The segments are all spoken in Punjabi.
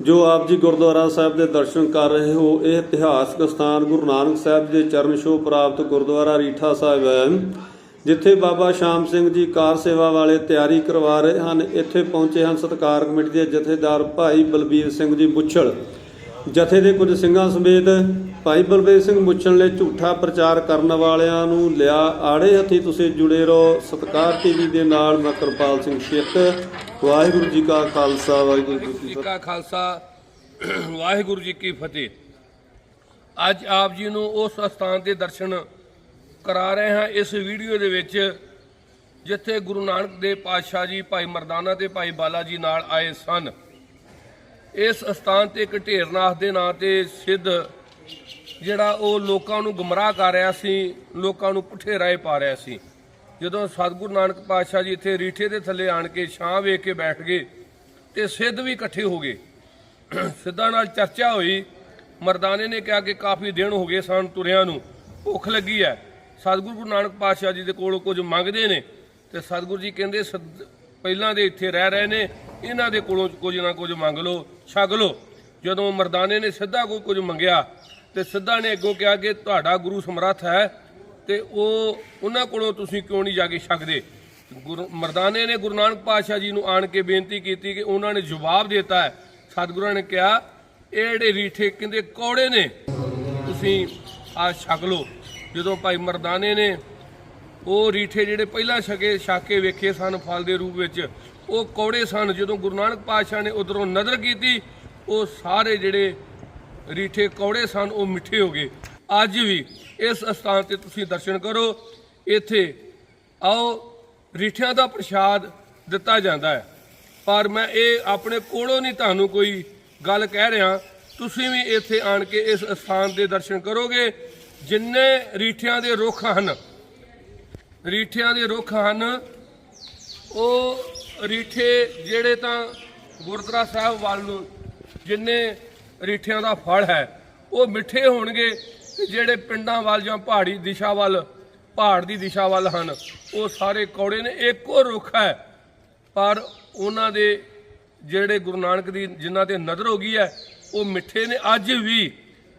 ਜੋ ਆਪ ਜੀ ਗੁਰਦੁਆਰਾ ਸਾਹਿਬ ਦੇ ਦਰਸ਼ਨ ਕਰ ਰਹੇ ਹੋ, ਇਹ ਇਤਿਹਾਸਕ ਸਥਾਨ ਗੁਰੂ ਨਾਨਕ ਸਾਹਿਬ ਦੇ ਚਰਨ ਛੋਹ ਪ੍ਰਾਪਤ ਗੁਰਦੁਆਰਾ ਰੀਠਾ ਸਾਹਿਬ ਹੈ, ਜਿੱਥੇ ਬਾਬਾ ਸ਼ਾਮ ਸਿੰਘ ਜੀ ਕਾਰ ਸੇਵਾ ਵਾਲੇ ਤਿਆਰੀ ਕਰਵਾ ਰਹੇ ਹਨ। ਇੱਥੇ ਪਹੁੰਚੇ ਹਨ ਸਤਕਾਰ ਕਮੇਟੀ ਦੇ ਜਥੇਦਾਰ ਭਾਈ ਬਲਬੀਰ ਸਿੰਘ ਜੀ ਮੁੱਛਲ। ਜਥੇ ਦੇ ਕੁਝ ਸਿੰਘਾਂ ਸਮੇਤ ਭਾਈ ਬਲਬੀਰ ਸਿੰਘ ਮੁੱਛਲ ਨੇ ਝੂਠਾ ਪ੍ਰਚਾਰ ਕਰਨ ਵਾਲਿਆਂ ਨੂੰ ਲਿਆ ਆੜੇ ਹੱਥੀ ਤੁਸੀਂ ਜੁੜੇ ਰਹੋ ਸਤਕਾਰ ਟੀਵੀ ਦੇ ਨਾਲ ਮੈਂ ਕਿਰਪਾਲ ਸਿੰਘ ਛਿੱਤ ਵਾਹਿਗੁਰੂ ਜੀ ਕਾ ਖਾਲਸਾ ਵਾਹਿਗੁਰੂ ਜੀ ਕੀ ਫਤਿਹ। ਖਾਲਸਾ ਵਾਹਿਗੁਰੂ ਜੀ ਕੀ ਫਤਿਹ। ਅੱਜ ਆਪ ਜੀ ਨੂੰ ਉਸ ਸਥਾਨ ਦੇ ਦਰਸ਼ਨ ਕਰਾ ਰਹੇ ਹਾਂ ਇਸ ਵੀਡੀਓ ਦੇ ਵਿੱਚ ਜਿੱਥੇ ਗੁਰੂ ਨਾਨਕ ਦੇਵ ਪਾਤਸ਼ਾਹ ਜੀ ਭਾਈ ਮਰਦਾਨਾ ਤੇ ਭਾਈ ਬਾਲਾ ਜੀ ਨਾਲ ਆਏ ਸਨ। ਇਸ ਸਥਾਨ ਤੇ ਇੱਕ ਢੇਰਨਾਥ ਦੇ ਨਾਂ ਤੇ ਸਿੱਧ ਜਿਹੜਾ ਉਹ ਲੋਕਾਂ ਨੂੰ ਗੁੰਮਰਾਹ ਕਰ ਰਿਹਾ ਸੀ, ਲੋਕਾਂ ਨੂੰ ਪੁੱਠੇ ਰਾਏ ਪਾ ਰਿਹਾ ਸੀ। ਜਦੋਂ ਸਤਿਗੁਰੂ ਨਾਨਕ ਪਾਤਸ਼ਾਹ ਜੀ ਇੱਥੇ ਰੀਠੇ ਦੇ ਥੱਲੇ ਆਣ ਕੇ ਛਾਂ ਵੇਖ ਕੇ ਬੈਠ ਗਏ ਤੇ ਸਿੱਧ ਵੀ ਇਕੱਠੇ ਹੋ ਗਏ। ਸਿੱਧਾਂ ਨਾਲ ਚਰਚਾ ਹੋਈ। ਮਰਦਾਨੇ ਨੇ ਕਿਹਾ ਕਿ ਕਾਫੀ ਦਿਨ ਹੋ ਗਏ ਸਾਨੂੰ ਤੁਰਿਆਂ ਨੂੰ, ਭੁੱਖ ਲੱਗੀ ਹੈ। ਸਤਿਗੁਰੂ ਗੁਰੂ ਨਾਨਕ ਪਾਤਸ਼ਾਹ ਜੀ ਦੇ ਕੋਲ ਕੁਝ ਮੰਗਦੇ ਨੇ ਤੇ ਸਤਿਗੁਰੂ ਜੀ ਕਹਿੰਦੇ ਸਦ- ਪਹਿਲਾਂ ਦੇ ਇੱਥੇ ਰਹਿ ਰਹੇ ਨੇ, ਇਹਨਾਂ ਦੇ ਕੋਲੋਂ ਕੁਝ ਨਾ ਕੁਝ ਮੰਗ ਲਓ, ਛਕ ਲਓ। ਜਦੋਂ ਮਰਦਾਨੇ ਨੇ ਸਿੱਧਾ ਕੋਈ ਕੁਝ ਮੰਗਿਆ ਤੇ ਸਿੱਧਾ ਨੇ ਅੱਗੋਂ ਕਿਹਾ ਕਿ ਤੁਹਾਡਾ ਗੁਰੂ ਸਮਰੱਥ ਹੈ ਤੇ ਉਹ ਉਹਨਾਂ ਕੋਲੋਂ ਤੁਸੀਂ ਕਿਉਂ ਨਹੀਂ ਜਾ ਕੇ ਛਕਦੇ? ਗੁਰੂ, ਮਰਦਾਨੇ ਨੇ ਗੁਰੂ ਨਾਨਕ ਪਾਤਸ਼ਾਹ ਜੀ ਨੂੰ ਆਣ ਕੇ ਬੇਨਤੀ ਕੀਤੀ ਕਿ ਉਹਨਾਂ ਨੇ ਜਵਾਬ ਦਿੱਤਾ ਹੈ। ਸਤਿਗੁਰਾਂ ਨੇ ਕਿਹਾ, ਇਹ ਜਿਹੜੇ ਰੀਠੇ ਕਹਿੰਦੇ ਕੌੜੇ ਨੇ, ਤੁਸੀਂ ਆ ਛਕ ਲਓ। ਜਦੋਂ ਭਾਈ ਮਰਦਾਨੇ ਨੇ ਉਹ ਰੀਠੇ ਜਿਹੜੇ ਪਹਿਲਾਂ ਛਕੇ, ਛਾਕੇ ਵੇਖੇ ਸਨ ਫਲ ਦੇ ਰੂਪ ਵਿੱਚ, ਉਹ ਕੌੜੇ ਸਨ। ਜਦੋਂ ਗੁਰੂ ਨਾਨਕ ਪਾਤਸ਼ਾਹ ਨੇ ਉਧਰੋਂ ਨਜ਼ਰ ਕੀਤੀ, ਉਹ ਸਾਰੇ ਜਿਹੜੇ ਰੀਠੇ ਕੌੜੇ ਸਨ, ਉਹ ਮਿੱਠੇ ਹੋ ਗਏ। ਅੱਜ ਵੀ ਇਸ ਸਥਾਨ ਤੇ ਤੁਸੀਂ ਦਰਸ਼ਨ ਕਰੋ, ਇੱਥੇ ਆਓ, ਰੀਠਿਆਂ ਦਾ ਪ੍ਰਸ਼ਾਦ ਦਿੱਤਾ ਜਾਂਦਾ ਹੈ। ਪਰ ਮੈਂ ਇਹ ਆਪਣੇ ਕੋਲੋਂ ਨਹੀਂ ਤੁਹਾਨੂੰ ਕੋਈ ਗੱਲ ਕਹਿ ਰਿਹਾ। ਤੁਸੀਂ ਵੀ ਇੱਥੇ ਆਣ ਕੇ ਇਸ ਸਥਾਨ ਦੇ ਦਰਸ਼ਨ ਕਰੋਗੇ। ਜਿੰਨੇ ਰੀਠਿਆਂ ਦੇ ਰੁੱਖ ਹਨ ਰੀਠਿਆਂ ਦੇ ਰੁੱਖ ਹਨ। ਉਹ ਰੀਠੇ ਜਿਹੜੇ ਤਾਂ ਗੁਰਦੁਆਰਾ ਸਾਹਿਬ ਵੱਲ ਨੂੰ ਜਿੰਨੇ ਰੀਠਿਆਂ ਦਾ ਫਲ ਹੈ, ਉਹ ਮਿੱਠੇ ਹੋਣਗੇ ਤੇ ਜਿਹੜੇ ਪਿੰਡਾਂ ਵੱਲ ਜਾਂ ਪਹਾੜੀ ਦਿਸ਼ਾ ਵੱਲ, ਪਹਾੜ ਦੀ ਦਿਸ਼ਾ ਵੱਲ ਹਨ, ਉਹ ਸਾਰੇ ਕੌੜੇ ਨੇ, ਇੱਕੋ ਰੁੱਖ ਹੈ। ਪਰ ਉਹਨਾਂ ਦੇ ਜਿਹੜੇ ਗੁਰੂ ਨਾਨਕ ਦੀ ਜਿਨ੍ਹਾਂ ਤੇ ਨਜ਼ਰ ਹੋ ਗਈ ਹੈ, ਉਹ ਮਿੱਠੇ ਨੇ। ਅੱਜ ਵੀ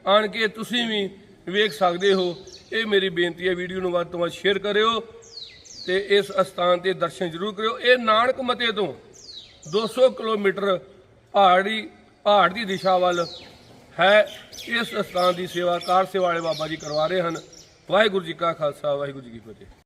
ਆਣ ਕੇ ਤੁਸੀਂ ਵੀ ਵੇਖ ਸਕਦੇ ਹੋ ਇਹ ਮੇਰੀ ਬੇਨਤੀ ਹੈ ਵੀਡੀਓ ਨੂੰ ਵੱਧ ਤੋਂ ਵੱਧ ਸ਼ੇਅਰ ਕਰਿਓ ਤੇ ਇਸ ਅਸਥਾਨ ਤੇ ਦਰਸ਼ਨ ਜ਼ਰੂਰ ਕਰਿਓ। ਇਹ ਨਾਨਕ ਮਤੇ ਤੋਂ 200 ਕਿਲੋਮੀਟਰ ਪਹਾੜੀ, ਪਹਾੜ ਦੀ ਦਿਸ਼ਾ ਵੱਲ ਹੈ। ਇਸ ਅਸਥਾਨ ਦੀ ਸੇਵਾ, ਕਾਰ ਸੇਵਾ ਵਾਲੇ ਬਾਬਾ ਜੀ ਕਰਵਾ ਰਹੇ ਹਨ। ਵਾਹਿਗੁਰੂ ਜੀ ਕਾ ਖਾਲਸਾ, ਵਾਹਿਗੁਰੂ ਜੀ ਕੀ ਫਤਿਹ।